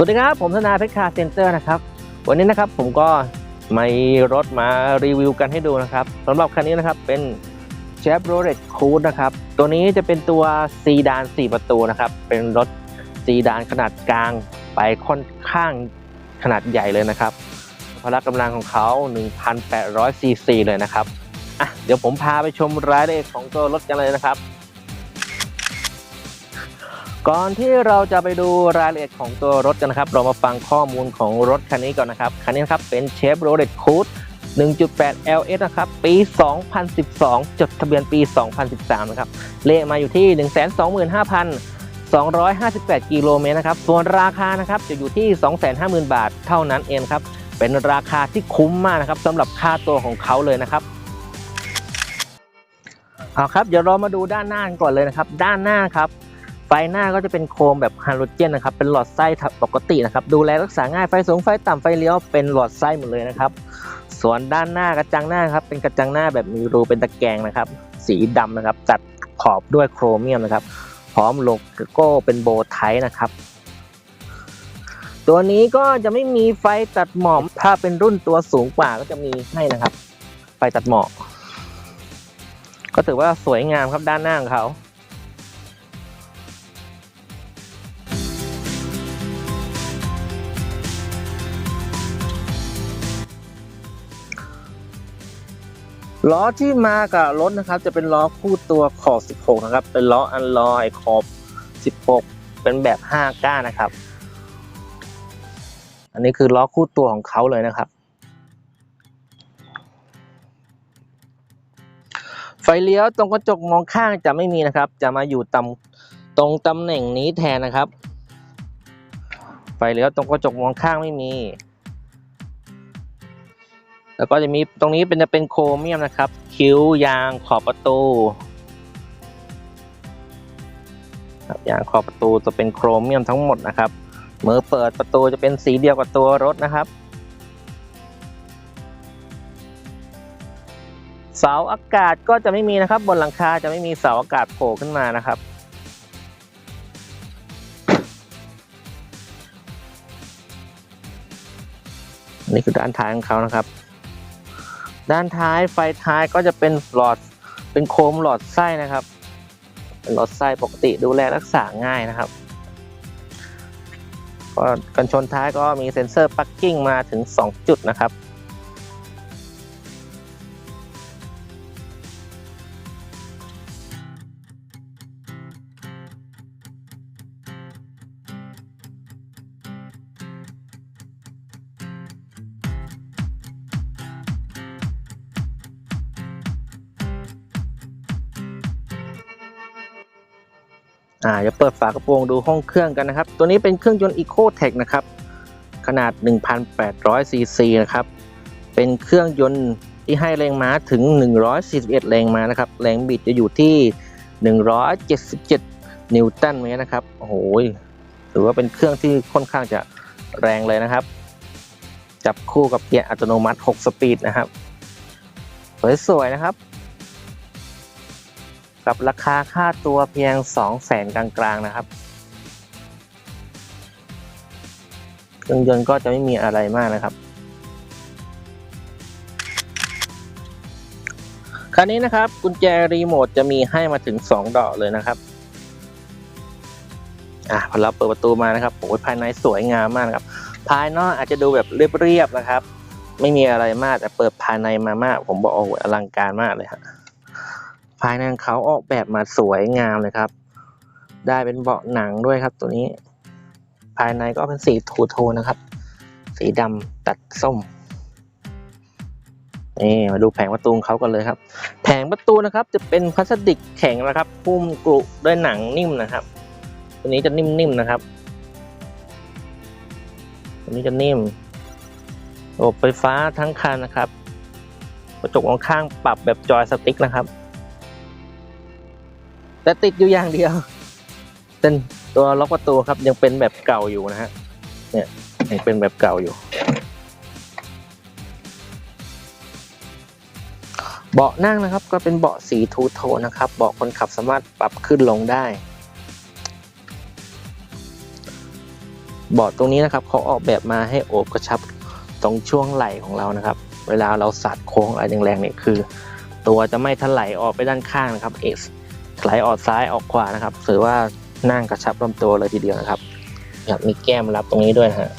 สวัสดีครับ ผมธนาเพชรคาร์เซ็นเตอร์นะครับ วันนี้นะครับผมก็มีรถมารีวิวกันให้ดูนะครับสำหรับคันนี้นะครับเป็น Chevrolet Cruze นะครับ ตัวนี้จะเป็นตัวซีดาน 4 ประตูนะครับ เป็นรถซีดานขนาดกลางไปค่อนข้างขนาดใหญ่เลยนะครับพละกำลังของเขา 1,800ซีซีเลยนะครับอะเดี๋ยวผมพาไปชมรายละเอียดของตัวรถกันเลยนะครับ ก่อนที่เราจะไปดูรายละเอียดของตัวรถกันนะครับ เรามาฟังข้อมูลของรถคันนี้ก่อนนะครับ คันนี้ครับเป็น Chevrolet Cruze 1.8 LS นะครับ ปี 2012 จดทะเบียนปี 2013 นะครับ เลขมาอยู่ที่ 125,258 กิโลเมตรนะครับ ส่วนราคานะครับจะอยู่ที่ 250,000 บาทเท่านั้นเองครับ เป็นราคาที่คุ้มมากนะครับสำหรับค่าตัวของเขาเลยนะครับเอาครับ เดี๋ยวเรามาดูด้านหน้ากันก่อนเลยนะครับ ด้านหน้าครับ ไฟหน้าก็จะเป็นโครมแบบฮาโลเจนนะครับ เป็นหลอดไส้ปกตินะครับ ดูแลรักษาง่าย ไฟสูง ไฟต่ำ ไฟเลี้ยว เป็นหลอดไส้หมดเลยนะครับ ส่วนด้านหน้ากระจังหน้าครับ เป็นกระจังหน้าแบบมีรูเป็นตะแกรงนะครับ สีดำนะครับ จัดขอบด้วยโครเมียมนะครับ พร้อมโลโก้เป็นโบไทนะครับ ตัวนี้ก็จะไม่มีไฟตัดหมอก ถ้าเป็นรุ่นตัวสูงกว่าก็จะมีให้นะครับ ไฟตัดหมอก ก็ถือว่าสวยงามครับด้านหน้าของเขา ล้อที่มากับรถนะครับ จะเป็นล้อคู่ตัวขอบ 16 นะครับ เป็นล้ออันลอยขอบ 16 เป็นแบบ 5 ก้านนะครับ อันนี้คือล้อคู่ตัวของเขาเลยนะครับ ไฟเลี้ยวตรงกระจกมองข้างจะไม่มีนะครับ จะมาอยู่ตำตรงตำแหน่งนี้แทนนะครับ ไฟเลี้ยวตรงกระจกมองข้างไม่มี แล้วก็จะมีตรงนี้เป็นจะเป็นโครเมียมนะครับ คิ้วยางขอบประตูครับยางขอบประตูจะเป็นโครเมียมทั้งหมดนะครับมือเปิดประตูจะเป็นสีเดียวกับตัวรถนะครับ เสาอากาศก็จะไม่มีนะครับ บนหลังคาจะไม่มีเสาอากาศโผล่ขึ้นมานะครับนี่คือด้านท้ายของเขานะครับ ด้านท้ายไฟท้ายก็จะเป็นหลอดเป็นโคมหลอดไส้นะครับเป็นหลอดไส้ปกติดูแลรักษาง่ายนะครับก็กันชนท้ายก็มีเซ็นเซอร์ปักกิ้งมาถึง 2 จุดนะครับ อ่าจะเปิดฝากระโปรงดูห้องเครื่องกันนะครับ ตัวนี้เป็นเครื่องยนต์ EcoTech นะครับ ขนาด 1,800ซีซีนะครับ เป็นเครื่องยนต์ที่ให้แรงม้าถึง 141 แรงม้านะครับ แรงบิดจะอยู่ที่ 177 นิวตันเมตรนะครับ โอ้โหถือว่าเป็นเครื่องที่ค่อนข้างจะแรงเลยนะครับ จับคู่กับเกียร์อัตโนมัติ 6 สปีดนะครับ สวยๆนะครับ กับราคาค่าตัวเพียง 2 0 0แสนกลางๆนะครับ เครื่องยนต์ก็จะไม่มีอะไรมากนะครับ คันนี้นะครับกุญแจรีโมทจะมีให้มาถึง 2 ดอกเลยนะครับ อะพอเราเปิดประตูมานะครับโอ้ภายในสวยงามมากครับ ภายนอกอาจจะดูแบบเรียบๆนะครับ ไม่มีอะไรมากแต่เปิดภายในมามาก ผมบอกโอ้อลังการมากเลยฮะ ภายในเขาออกแบบมาสวยงามเลยครับ ได้เป็นเบาะหนังด้วยครับ ตัวนี้ ภายในก็เป็นสีทูโทนนะครับ สีดำตัดส้มนี่มาดูแผงประตูเขากันเลยครับ แผงประตูนะครับ จะเป็นพลาสติกแข็งนะครับหุ้มกรุด้วยหนังนิ่มนะครับ ตัวนี้จะนิ่มๆนะครับ ตัวนี้จะนิ่มระบบไฟฟ้าทั้งคันนะครับ กระจกมองข้างปรับแบบจอยสติ๊กนะครับ แต่ติดอยู่อย่างเดียว เป็นตัวล็อกประตูครับยังเป็นแบบเก่าอยู่นะฮะเนี่ยยังเป็นแบบเก่าอยู่ เบาะนั่งนะครับ ก็เป็นเบาะสีทูโทนนะครับ เบาะคนขับสามารถปรับขึ้นลงได้เบาะตรงนี้นะครับเขาออกแบบมาให้โอบกระชับตรงช่วงไหล่ของเรานะครับ เวลาเราสัดโค้งอะไรแรงๆเนี่ยคือ ตัวจะไม่ถลายออกไปด้านข้างนะครับเอ็กซ์ ไหลออกซ้ายออกขวานะครับถือว่านั่งกระชับลำตัวเลยทีเดียวนะครับครับมีแก้มรับตรงนี้ด้วยนะฮะ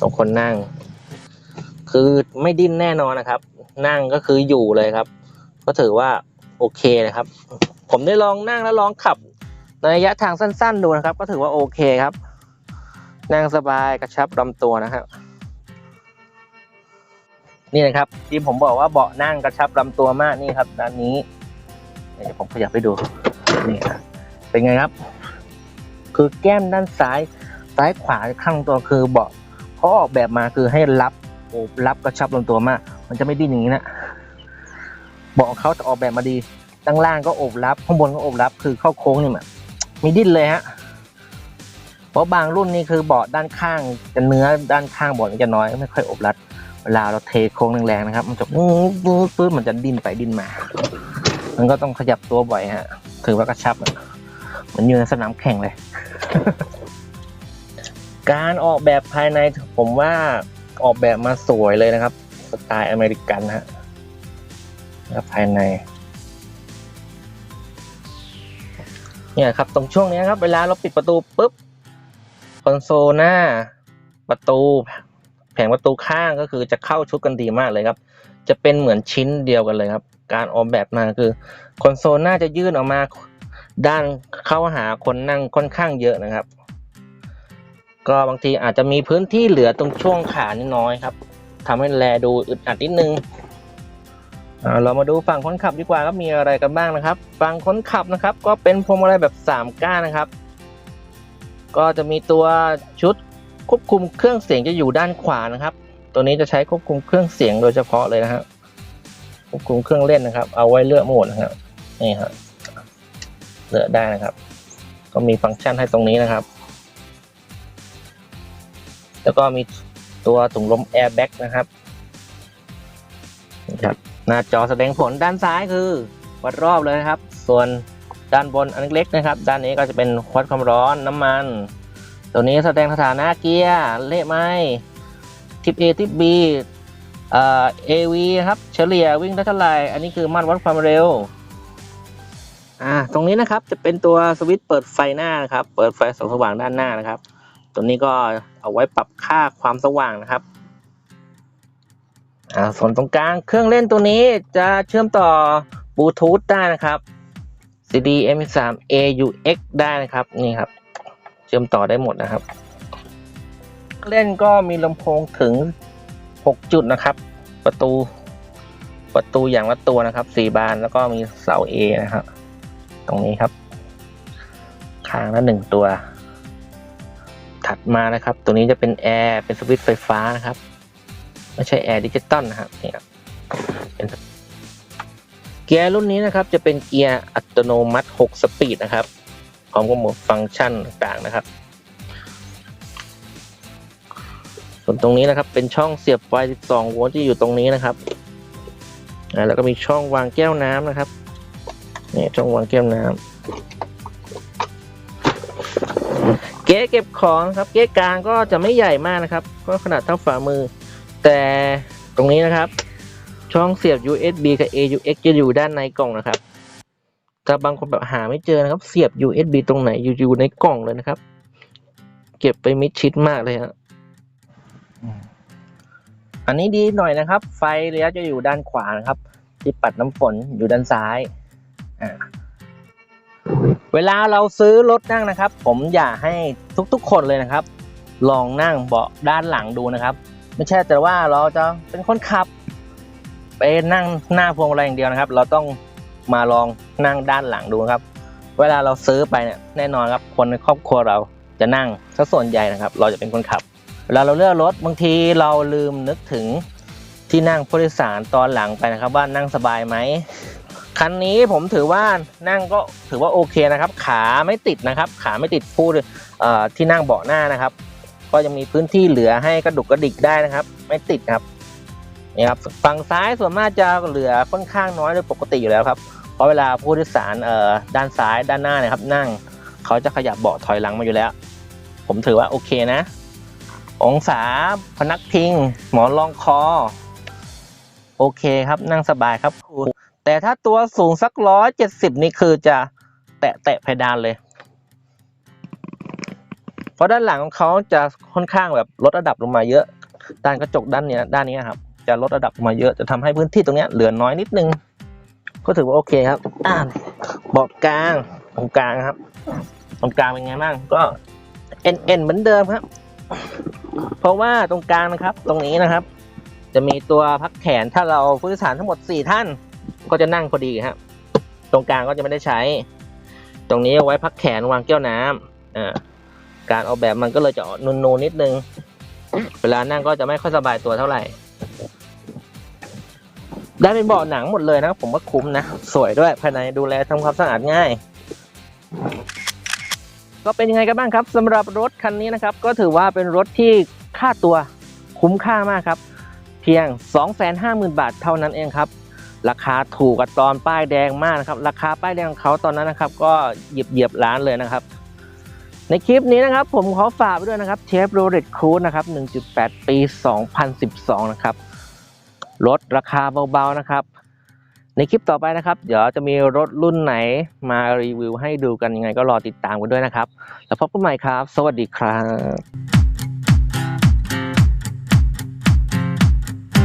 ตรงคนนั่ง คือไม่ดิ้นแน่นอนนะครับ นั่งก็คืออยู่เลยครับ ก็ถือว่าโอเคนะครับ ผมได้ลองนั่งแล้วลองขับในระยะทางสั้น ๆ ดูนะครับ ก็ถือว่าโอเคครับ นั่งสบายกระชับลำตัวนะครับนี่นะครับที่ผมบอกว่าเบาะนั่งกระชับลำตัวมากนี่ครับด้านนี้ เดี๋ยวผมขยับไปดูนี่ครับเป็นไงครับ คือแก้มด้านซ้ายซ้ายขวาข้างตัวคือเบาะเขาออกแบบมาคือให้รับโอบรับกระชับลำตัวมาก มันจะไม่ดิ้นอย่างนี้นะเบาะเขาจะออกแบบมาดีด้านล่างก็โอบรับข้างบนก็โอบรับคือเข้าโค้งนี่แบบมีดิ้นเลยฮะเพราะบางรุ่นนี่คือเบาะด้านข้างจะเนื้อด้านข้างเบาะมันจะน้อยไม่ค่อยอบรัดเวลาเราเทโค้งแรงๆนะครับ มันจะปื๊ดปื๊ดปื๊ดมันจะดิ้นไปดิ้นมา มันก็ต้องขยับตัวบ่อยฮะ ถือว่ากระชับเหมือนอยู่ในสนามแข่งเลย การออกแบบภายในผมว่าออกแบบมาสวยเลยนะครับ สไตล์อเมริกันนะฮะแล้วภายใน เนี่ยครับ ตรงช่วงนี้ครับ เวลาเราปิดประตูปุ๊บคอนโซลหน้า ประตู แผงประตูข้างก็คือจะเข้าชุดกันดีมากเลยครับ จะเป็นเหมือนชิ้นเดียวกันเลยครับ การออกแบบมาคือคอนโซลน้าจะยื่นออกมาด้านเข้าหาคนนั่งค่อนข้างเยอะนะครับ ก็บางทีอาจจะมีพื้นที่เหลือตรงช่วงขานิดน้อยครับทำให้แลดูอึดอัดนิดนึงอ่าเรามาดูฝั่งคนขับดีกว่าครับมีอะไรกันบ้างนะครับ ฝั่งคนขับนะครับ ก็เป็นพวงมาลัยแบบสามก้านนะครับ ก็จะมีตัวชุดควบคุมเครื่องเสียงจะอยู่ด้านขวานะครับ ตัวนี้จะใช้ควบคุมเครื่องเสียงโดยเฉพาะเลยนะฮะควบคุมเครื่องเล่นนะครับ เอาไว้เลือกโหมดนะครับนี่ครับเลือกได้นะครับ ก็มีฟังก์ชันให้ตรงนี้นะครับ แล้วก็มีตัวถุงลมแอร์แบ็กนะครับนี่ครับหน้าจอแสดงผลด้านซ้ายคือวัดรอบเลยนะครับ ส่วนด้านบนอันเล็กๆนะครับ ด้านนี้ก็จะเป็นวัดความร้อนน้ำมัน ตัวนี้แสดงสถานะเกียร์เละไหม ทิป A ทิป B เอ่อ AV ครับเฉลี่ยวิ่งได้เท่าไหร่อันนี้คือมาตรวัดความเร็วอ่าตรงนี้นะครับจะเป็นตัวสวิตช์เปิดไฟหน้านะครับ เปิดไฟส่องสว่างด้านหน้านะครับ ตัวนี้ก็เอาไว้ปรับค่าความสว่างนะครับอ่าส่วนตรงกลางเครื่องเล่นตัวนี้จะเชื่อมต่อบลูทูธได้นะครับ CD M3 AUX ได้นะครับนี่ครับ เชื่อมต่อได้หมดนะครับ เล่นก็มีลำโพงถึง 6 จุดนะครับ ประตู ประตูอย่างละตัวนะครับ4บานแล้วก็มีเสา A นะครับ ตรงนี้ครับข้างละหนึ่งตัว ถัดมานะครับ ตัวนี้จะเป็นแอร์เป็นสวิตช์ไฟฟ้านะครับ ไม่ใช่แอร์ดิจิตอลนะครับนี่ครับเป็นเกียร์รุ่นนี้นะครับ จะเป็นเกียร์อัตโนมัติ 6 สปีดนะครับพร้อมกับโหมดฟังก์ชันต่างๆนะครับ ส่วนตรงนี้นะครับเป็นช่องเสียบไฟ 12 โวลต์ที่อยู่ตรงนี้นะครับแล้วก็มีช่องวางแก้วน้ำนะครับนี่ช่องวางแก้วน้ำเก๊เก็บของครับ เก๊กลางก็จะไม่ใหญ่มากนะครับ ก็ขนาดเท่าฝ่ามือ แต่ตรงนี้นะครับ ช่องเสียบ USB กับ AUX จะอยู่ด้านในกล่องนะครับถ้าบางคนแบบหาไม่เจอนะครับ เสียบ USB ตรงไหนอยู่อยู่ในกล่องเลยนะครับ เก็บไปมิดชิดมากเลยฮะ อันนี้ดีหน่อยนะครับ ไฟเลี้ยวจะอยู่ด้านขวานะครับ ที่ปัดน้ำฝนอยู่ด้านซ้ายเวลาเราซื้อรถนั่งนะครับ ผมอยากให้ทุกๆคนเลยนะครับ ลองนั่งเบาะด้านหลังดูนะครับ ไม่ใช่แต่ว่าเราจะเป็นคนขับไปนั่งหน้าพวงมาลัยอย่างเดียวนะครับ เราต้องมาลองนั่งด้านหลังดูครับ เวลาเราซื้อไปเนี่ยแน่นอนครับคนในครอบครัวเราจะนั่งซะส่วนใหญ่นะครับ เราจะเป็นคนขับ วลาเราเลือกรถบางทีเราลืมนึกถึงที่นั่งผู้โดยสารตอนหลังไปนะครับว่านั่งสบายไหมคันนี้ผมถือว่านั่งก็ถือว่าโอเคนะครับ ขาไม่ติดนะครับ ขาไม่ติดผู้ที่นั่งเบาะหน้านะครับ ก็ยังมีพื้นที่เหลือให้กระดุกกระดิกได้นะครับ ไม่ติดครับนี่ครับฝั่งซ้ายส่วนมากจะเหลือค่อนข้างน้อยโดยปกติอยู่แล้วครับเพราะเวลาผู้โดยสารด้านซ้ายด้านหน้านะครับ นั่งเขาจะขยับเบาะถอยหลังมาอยู่แล้ว ผมถือว่าโอเคนะ องศาพนักพิง หมอนรองคอ โอเคครับนั่งสบายครับแต่ถ้าตัวสูงสักร้อยเจ็ดสิบนี่คือจะแตะแตะเพดานเลย เพราะด้านหลังของเขาจะค่อนข้างแบบลดระดับลงมาเยอะ ด้านกระจกด้านเนี้ยด้านนี้ครับ จะลดระดับมาเยอะจะทำให้พื้นที่ตรงเนี้ยเหลือน้อยนิดนึง ก็ถือว่าโอเคครับอ่าเบาะกลางตรงกลางครับตรงกลางเป็นไงบ้างก็เอ็นเอ็นเหมือนเดิมครับ เพราะว่าตรงกลางนะครับ ตรงนี้นะครับ จะมีตัวพักแขนถ้าเราผู้โดยสารทั้งหมดสี่ท่าน ก็จะนั่งพอดีครับตรงกลางก็จะไม่ได้ใช้ ตรงนี้เอาไว้พักแขนวางแก้วน้ำอ่าการออกแบบมันก็เลยจะนูนๆนิดนึง เวลานั่งก็จะไม่ค่อยสบายตัวเท่าไหร่ ได้เป็นเบาะหนังหมดเลยนะผมว่าคุ้มนะ สวยด้วยภายในดูแลทำความสะอาดง่าย ก็เป็นยังไงกันบ้างครับสำหรับรถคันนี้นะครับ ก็ถือว่าเป็นรถที่ ค่าตัวคุ้มค่ามากครับ เพียง 250,000 บาทเท่านั้นเองครับ ราคาถูกกว่าตอนป้ายแดงมากนะครับ ราคาป้ายแดงของเขาตอนนั้นนะครับ ก็เหยียบเหยียบล้านเลยนะครับ ในคลิปนี้นะครับ ผมขอฝากไว้ด้วยนะครับเชฟโรเลตครูนะครับ 1.8 ปี 2012 นะครับรถราคาเบาๆนะครับ ในคลิปต่อไปนะครับ เดี๋ยวจะมีรถรุ่นไหนมารีวิวให้ดูกันยังไงก็รอติดตามกันด้วยนะครับ แล้วพบกันใหม่ครับ สวัสดีครับ